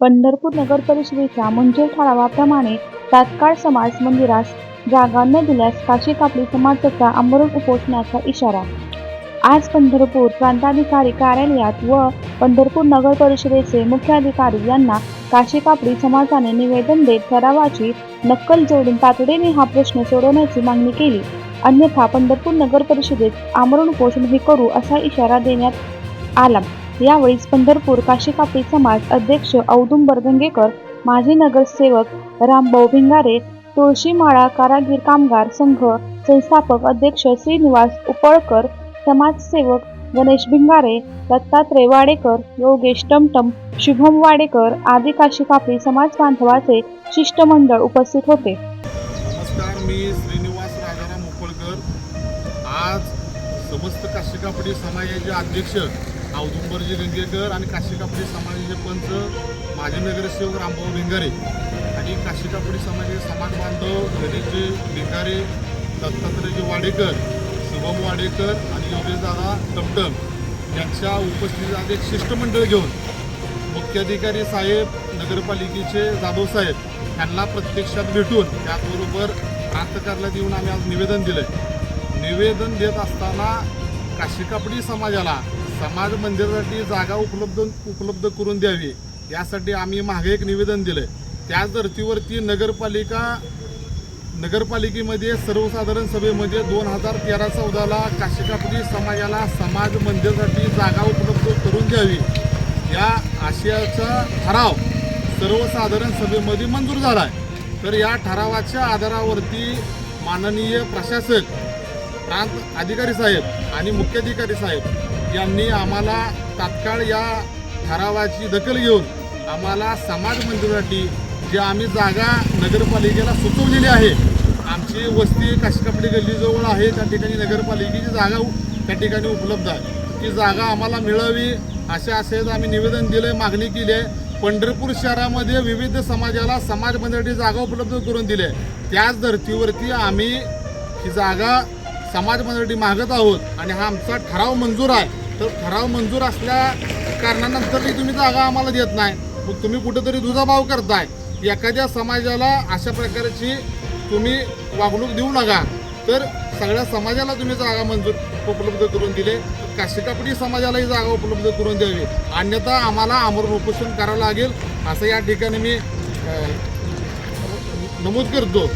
पंढरपूर नगर परिषदेच्या मंजूर ठरावाप्रमाणे तात्काळ समाज मंदिरास जागा न दिल्यास काशी कापडी समाजाचा आमरण उपोषणाचा इशारा. आज पंढरपूर प्रांताधिकारी कार्यालयात व पंढरपूर नगर परिषदेचे मुख्याधिकारी यांना काशी कापडी समाजाने निवेदन देत ठरावाची नक्कल जोडून तातडीने हा प्रश्न सोडवण्याची मागणी केली. अन्यथा पंढरपूर नगर परिषदेत आमरण उपोषण हे करू असा इशारा देण्यात आला. यावेळी पंढरपूर काशी कापडी समाज अध्यक्ष औदुंबर बरदंगेकर माजी नगरसेवक रामभाऊ भिंगारे तुळशीमाळा कारागीर कामगार संघ संस्थापक अध्यक्ष श्रीनिवास उपळकर समाजसेवक गणेश भिंगारे दत्तात्रय वाडेकर योगेश टमटम शुभम वाडेकर आदी काशी कापडी समाज बांधवाचे शिष्टमंडळ उपस्थित होते. नमस्कार मी श्रीनिवास राजाराम उपळकर. आज समस्त काशी कापडी समाजाचे अध्यक्ष औदुंबरजी गंगेकर आणि काशी कापडी समाजाचे पंच माजी नगरसेवक रामभाऊ भिंगारे आणि काशी कापडी समाजाचे समाज बांधव गणेशजी भिंगारे दत्तात्रयजी वाडेकर शुभम वाडेकर आणि योगेशदादा टमटम यांच्या उपस्थितीत आज एक शिष्टमंडळ घेऊन मुख्याधिकारी साहेब नगरपालिकेचे जाधव साहेब यांना प्रत्यक्षात भेटून त्याचबरोबर प्रांत कार्यालयात येऊन आम्ही आज निवेदन दिलं निवेदन देत असताना काशीकापडी समाजाला समाज मंदिरासाठी जागा उपलब्ध उपलब्ध करून द्यावी. यासाठी आम्ही मागे एक निवेदन दिलं त्याच धर्तीवरती नगरपालिका नगरपालिकेमध्ये सर्वसाधारण सभेमध्ये दोन हजार तेरा चौदाला काशीकापडी समाजाला समाज मंदिरासाठी जागा उपलब्ध करून द्यावी. या आशयाचा ठराव सर्वसाधारण सभेमध्ये मंजूर झाला आहे तर या ठरावाच्या आधारावरती माननीय प्रशासक प्रांत अधिकारी साहेब आणि मुख्याधिकारी साहेब यांनी आम्हाला तात्काळ या ठरावाची दखल घेऊन आम्हाला समाज मंदिरासाठी जी आम्ही जागा नगरपालिकेला सुचवलेली आहे आमची वस्ती काशीकापडी गल्लीजवळ आहे त्या ठिकाणी नगरपालिकेची जागा त्या ठिकाणी उपलब्ध आहे. ती जागा आम्हाला मिळावी अशा आशयाचं आम्ही निवेदन दिलं मागणी केली आहे. पंढरपूर शहरामध्ये विविध समाजाला समाज मंदिरासाठी जागा उपलब्ध करून दिली आहे. त्याच धर्तीवरती आम्ही ही जागा समाज मंदिरासाठी मागत आहोत आणि हा आमचा ठराव मंजूर आहे. तर ठराव मंजूर असल्या कारणानंतरही तुम्ही जागा आम्हाला देत नाही. मग तुम्ही कुठेतरी दुजाभाव करताय. एखाद्या समाजाला अशा प्रकारची तुम्ही वागणूक देऊ नका. तर सगळ्या समाजाला तुम्ही जागा मंजूर उपलब्ध करून दिले. काशीकापडी समाजालाही जागा उपलब्ध करून द्यावी. अन्यथा आम्हाला आमरण उपोषण करावं लागेल असं या ठिकाणी मी नमूद करतो.